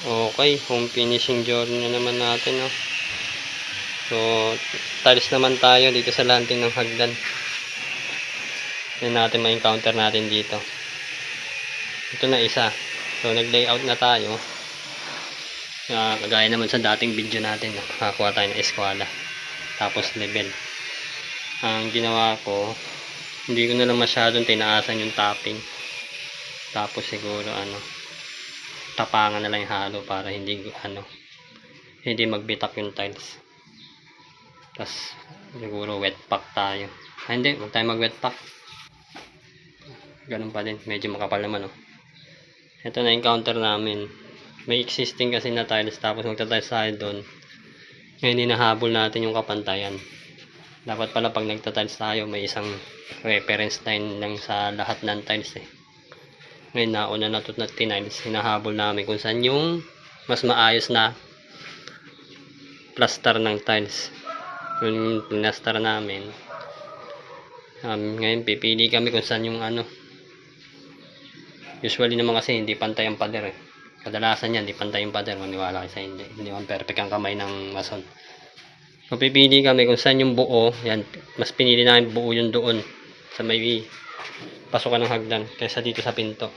Okay, home finishing journey na naman natin, no. So, tiles naman tayo dito sa lanting ng hagdan. Yan natin ma-encounter natin dito. Ito na isa. So, nag-layout na tayo. Ah, kagaya naman sa dating video natin. Nakakuha tayo ng eskwala. Tapos level. Ang ginawa ko, hindi ko na lang masyadong tinaasan yung topping. Tapos siguro ano, tapangan na lang yung halo para hindi ano hindi magbitak yung tiles. Tapos siguro wet pack tayo. Ah, hindi huwag tayo mag wet pack. Ganun pa din medyo makapal naman oh. Ito na encounter namin. May existing kasi na tiles tapos magta-tiles tayo doon ngayon hinahabol natin yung kapantayan. Dapat pala pag nagta-tiles tayo may isang reference line lang sa lahat ng tiles eh ngayon nauna na ito na tiniles hinahabol namin kung saan yung mas maayos na plaster ng tiles. Yung plaster namin. Um, ngayon pipili kami kung saan yung ano. Usually naman kasi hindi pantay ang pader eh. Kadalasan yan hindi pantay yung pader. Maniwala kayo sa hindi. Hindi man perfect ang kamay ng mason. So kami kung saan yung buo. Yan mas pinili namin buo yung doon sa may pasukan ng hagdan kaysa dito sa pinto.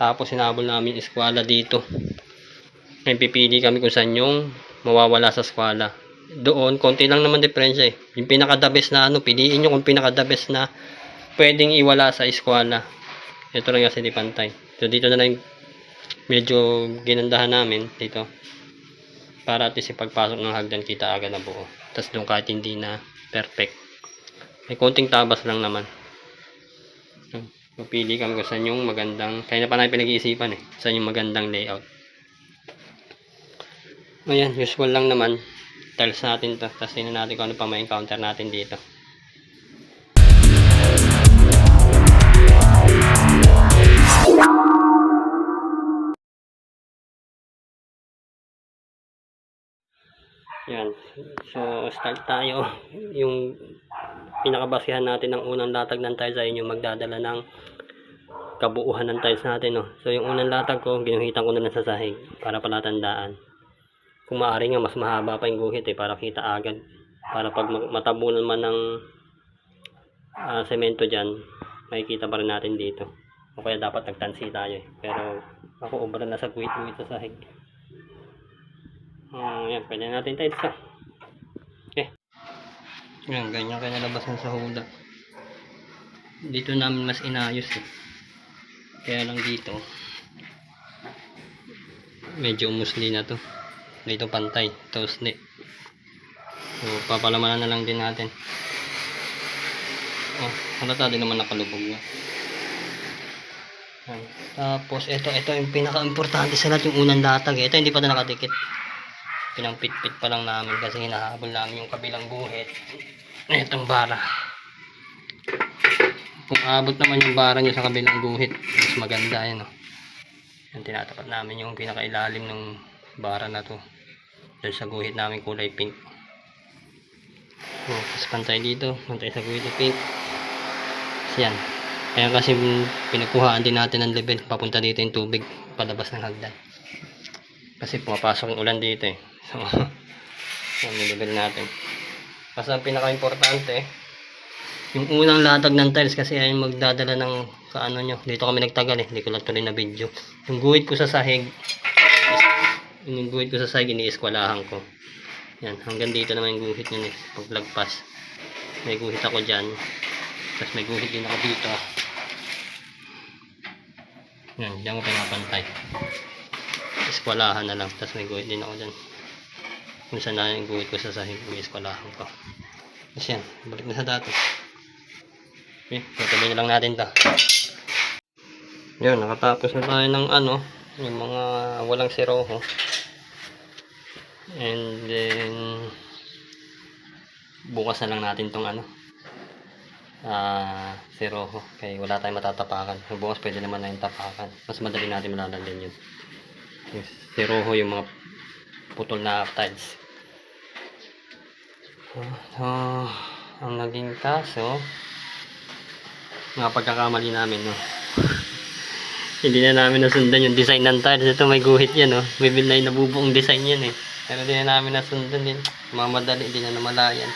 Tapos sinabol namin eskwala dito. Ngayon pipili kami kung saan yung mawawala sa eskwala. Doon, konti lang naman diferensya eh. Yung pinaka the best na ano, piliin nyo kung pinaka the best na pwedeng iwala sa eskwala. Ito lang kasi di pantay. So dito na lang medyo ginandahan namin dito. Para at least pagpasok ng hagdan kita agad na buo. Tapos doon kahit hindi na perfect. May konting tabas lang naman. Pupili kami kung saan yung magandang, kaya na pa namin pinag-iisipan eh, saan yung magandang layout. Ayan, usual lang naman. Tiles natin to. Tapos tingnan natin kung ano pa may encounter natin dito. So, start tayo. Yung pinakabasihan natin ng unang latag ng tiles ay yung magdadala ng kabuuhan ng tiles natin. No? So, yung unang latag ko, ginuhitan ko na lang sa sahig para palatandaan. Kung maaari nga, mas mahaba pa yung guhit eh, para kita agad. Para pag ma- matabunan man ng ah, semento dyan, makikita pa rin natin dito. O kaya dapat nagtansi tayo eh. Pero ako, obra na sa guhit-guhit sa sahig. Ah, yan, pwede natin tiles ka. Yan, ganyan kaya nalabasan sa huda. Dito namin mas inayos eh. Kaya lang dito, medyo umusli na to. Dito pantay, ito usli. So, papalamanan na lang din natin. Oh, halata din naman nakalubog na. Yan. Tapos, ito, ito yung pinaka-importante sa lahat, yung unang latag. eh. Ito, hindi pa na nakadikit pinangpit-pit pa lang namin kasi hinahabol namin yung kabilang guhit itong bara. Kung abot naman yung bara nyo sa kabilang guhit mas maganda yan oh. yung tinatapat namin yung pinakailalim ng bara na to. Dahil sa guhit namin kulay pink. Oh, tapos pantay dito. Pantay sa guhit na pink. Tapos yan. Kaya kasi pinagkuhaan din natin ng level. Papunta dito yung tubig. Palabas ng hagdan. Kasi pumapasok yung ulan dito eh So, yan level natin. Kasi ang pinaka-importante, yung unang latag ng tiles kasi ay magdadala ng kaano nyo. Dito kami nagtagal eh. Hindi ko lang tuloy na video. Yung guhit ko sa sahig, yung guhit ko sa sahig, iniiskwalahan ko. Yan, hanggang dito naman yung guhit nyo eh. Paglagpas. May guhit ako dyan. Tapos may guhit din ako dito. Yan, diyan ko pinapantay. Iskwalahan na lang. Tapos may guhit din ako dyan kung saan na yung guhit ko sa sahig may eskwalahan ko tapos yan balik na sa dati okay tutuloy na lang natin to. Yun nakatapos na tayo ng ano yung mga walang siroho. And then bukas na lang natin tong ano ah siroho. Kaya wala tayong matatapakan. Bukas pwede naman na yung tapakan. Mas madali natin malalandin yun. Yung siroho yung mga putol na tiles So, ang naging kaso, mga pagkakamali namin, no? Hindi na namin nasundan yung design ng tiles. Ito may guhit yan, oh. May binay na bubuong design yan, eh. Pero di na namin nasundan din. Mamadali, hindi na namalayan.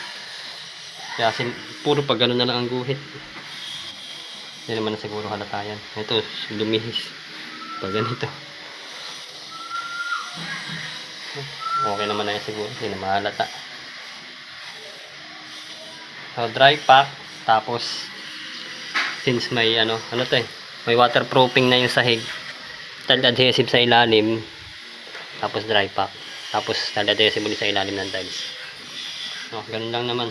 Kaya sin puro pag gano'n na lang ang guhit. Hindi naman na siguro halata yan. Ito, lumihis. Pag ganito. Okay naman na yan siguro. Hindi na mahalata. So, dry pack. Tapos, since may ano, ano to eh, may waterproofing na yung sahig. Tile adhesive sa ilalim. Tapos dry pack. Tapos tile adhesive ulit sa ilalim ng tiles. Oh, ganun lang naman.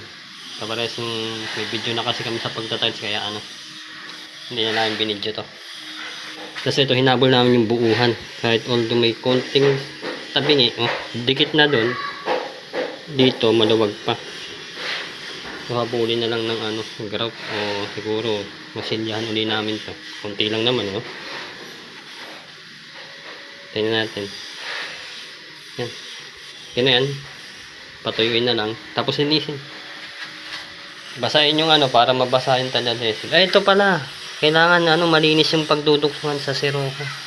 Kabares yung may video na kasi kami sa pagta-tiles kaya ano, hindi na namin binidyo to. Kasi ito hinabol namin yung buuhan. Kahit although may konting tabingi, oh, dikit na doon. Dito maluwag pa. So, na lang ng ano, grout o siguro masilyahan uli namin to. Kunti lang naman, no? Tingnan natin. Yan. Na yan. Patuyuin na lang. Tapos linisin. Basahin yung ano para mabasahin talaga. Ay, ito pala. Kailangan ano, malinis yung pagduduktungan sa siroko.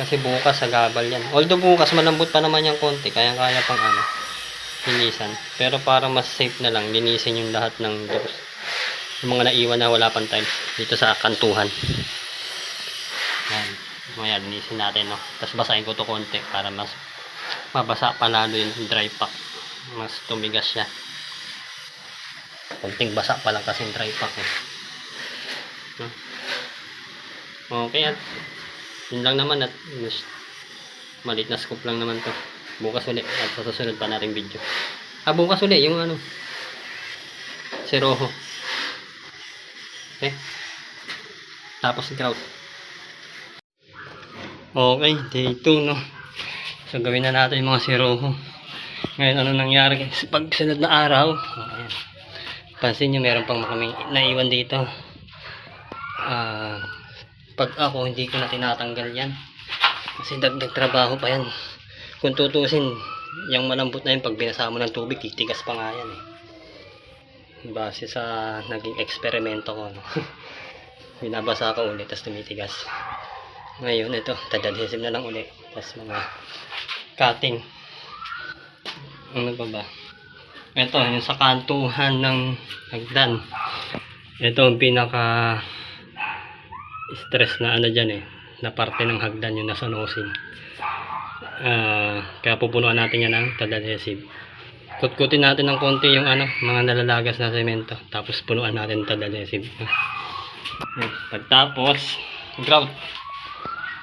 Kasi bukas sa yan. Although bukas malambot pa naman yung konti. Kaya-kaya pang ano linisan. Pero para mas safe na lang, linisin yung lahat ng doors. Yung mga naiwan na wala pang tiles dito sa kantuhan. Yan. Maya, linisin natin, no. Tapos basahin ko to konti para mas mabasa pa lalo yung dry pack. Mas tumigas siya. Kunting basa pa lang kasi yung dry pack, eh. No? Okay, at yun lang naman at maliit na scoop lang naman to. Bukas ulit at sa susunod pa nating video. Ah, bukas ulit yung ano. Si Rojo. Okay. Tapos si Kraut. Okay, day 2 no. So gawin na natin yung mga si Rojo. Ngayon ano nangyari? Pag sunod na araw. Ayan. Pansin nyo meron pang kami naiwan dito. Ah, pag ako hindi ko na tinatanggal yan. Kasi dagdag trabaho pa yan kung tutusin, yung malambot na yun, pag binasa mo ng tubig, titigas pa nga yan eh. Base sa naging eksperimento ko. No? Binabasa ko ulit, tapos tumitigas. Ngayon, ito, tadadhesive na lang ulit. Tapos mga cutting. Ano pa ba? Ito, yung sa kantuhan ng hagdan. Ito ang pinaka stress na ano dyan eh. Na parte ng hagdan yung nasunosin. Ah, kaya pupunuan natin yan ng tadadhesive. Kutkutin natin ng konti yung ano, mga nalalagas na semento. Tapos punuan natin tadadhesive. Pagtapos, grout.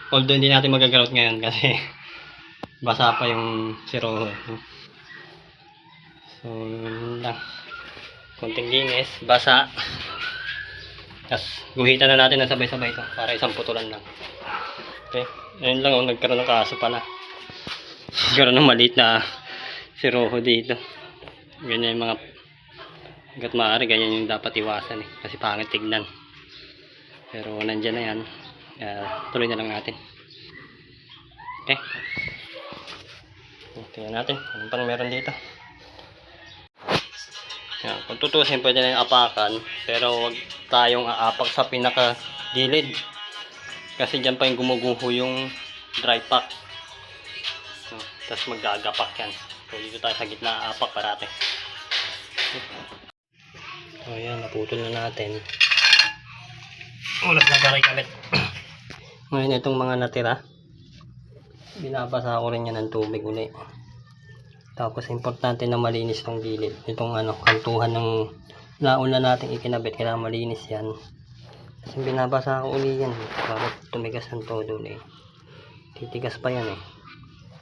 Although hindi natin magagrout ngayon kasi basa pa yung siroho. So, yun lang. Konting linis, basa. Tapos, guhitan na natin ng sabay-sabay ito para isang putulan lang. Okay. Ayun lang, oh, nagkaroon ng kaso pala. Nagkaroon ng maliit na si Rojo dito. Ganyan yung mga hanggat maaari, ganyan yung dapat iwasan eh. Kasi pangit tignan. Pero nandyan na yan. Kaya tuloy na lang natin. Okay. Tingnan natin. Ano pang meron dito? Yan. Kung tutusin, pwede na yung apakan. Pero wag tayong aapak sa pinaka gilid. Kasi dyan pa yung gumuguho yung dry pack. No, Tapos magagapak yan. So dito tayo sa gitna aapak parate. So yan, naputol na natin. Ulas na taray kalit. Ngayon itong mga natira. Binabasa ko rin yan ng tubig uli. Tapos importante na malinis tong gilid. Itong ano, kantuhan ng nauna nating ikinabit. Kailangan malinis yan. Kasi binabasa ko uli yan. Para tumigas ang todo uli. Titigas pa yan eh.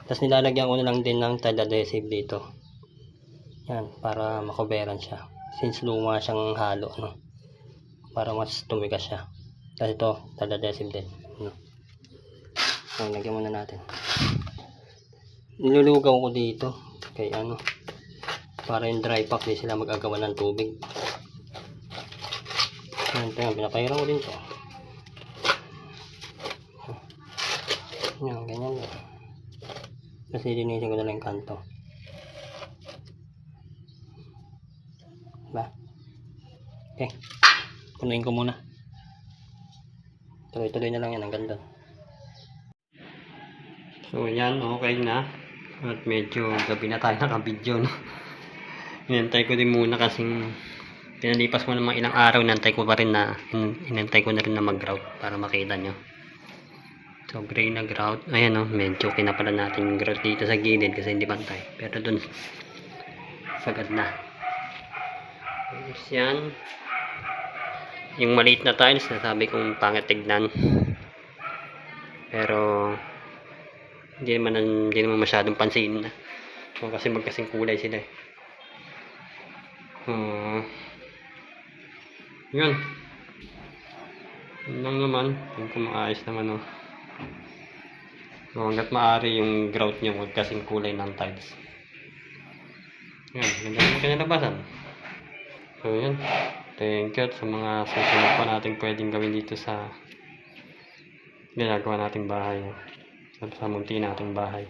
Tapos nilalagyan ko na lang din ng tile adhesive dito. Yan, para makoberan siya. Since luma siyang halo, no? Para mas tumigas siya. Tapos ito, tile adhesive din. No? So, lagyan muna natin. Nilulugaw ko dito. Kay ano. Para yung dry pack, di sila mag-agawan ng tubig. Yan, ito yan. Ko din to. Yan, ganyan lang. Tapos lilinisin ko na lang kanto. Ba? Okay. Punuin ko muna. Tuloy-tuloy na lang yan hanggang doon. So, yan, okay na. At medyo gabi na tayo nakabidyo, no? Inantay ko din muna kasing pinalipas mo mga ilang araw, inantay ko pa rin na, in, inantay ko na rin na mag-grout para makita nyo. So, gray na grout. Ayan, no? Medyo kinapala natin yung grout dito sa gilid kasi hindi pantay. Pero dun, sagad na. Tapos yan. Yung maliit na tiles, nasabi kong pangit tignan. Pero, hindi naman, hindi naman masyadong pansin na. So, kasi magkasing kulay sila eh. Hmm. yun. Yun lang naman. Yung kung maayos naman oh. So, hanggat maaari yung grout nyo, huwag kasing kulay ng tiles. Yan, ganda naman kinalabasan. So, yun. Thank you sa mga susunod pa natin pwedeng gawin dito sa ginagawa nating bahay. Sa, sa munti nating bahay.